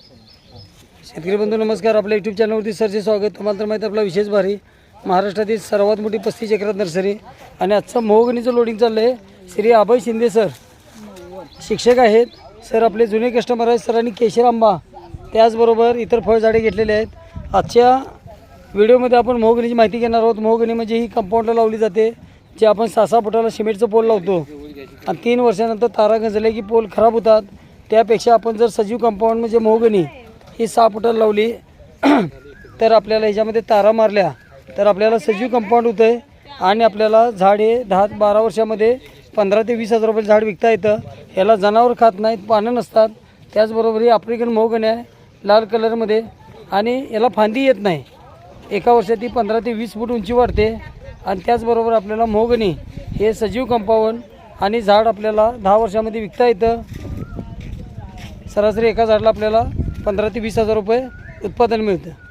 शेतकरी बंधू नमस्कार. आपल्या यूट्यूब चॅनलवरती सरचे स्वागत. तुम्हाला तर माहिती आपला विशेष भारी. महाराष्ट्रातील सर्वात मोठी पस्तीस एकरात नर्सरी आणि आजचं मोहगणीचं लोडिंग चाललं आहे श्री अभय शिंदे सर. शिक्षक आहेत. सर आपले जुने कस्टमर आहेत. सरांनी केशर आंबा. त्याचबरोबर इतर फळझाडे घेतलेले आहेत. आजच्या व्हिडिओमध्ये आपण मोहगणीची माहिती घेणार आहोत. मोहगणी म्हणजे ही कंपाऊंडला लावली जाते जे आपण सासा फुटाला सिमेंटचं पोल लावतो. आणि तीन वर्षानंतर तारा गंजले की पोल खराब होतात. त्यापेक्षा आपण जर सजीव कंपाऊंड म्हणजे मोगणी ही सहा फुटाला लावली तर आपल्याला ह्याच्यामध्ये तारा मारल्या तर आपल्याला सजीव कंपाऊंड होतं आहे आणि आपल्याला झाड हे दहा बारा वर्षामध्ये पंधरा ते वीस हजार रुपये झाड विकता येतं. याला जनावर खात नाहीत पानं नसतात. त्याचबरोबर ही आफ्रिकन मोहगणी आहे लाल कलरमध्ये आणि याला फांदी येत नाही. एका वर्षात ती पंधरा ते वीस फूट उंची वाढते आणि त्याचबरोबर आपल्याला मोगणी हे सजीव कंपाऊंड आणि झाड आपल्याला दहा वर्षामध्ये विकता येतं. सरासरी एका झाडाला आपल्याला पंधरा ते वीस हजार रुपये उत्पादन मिळतं.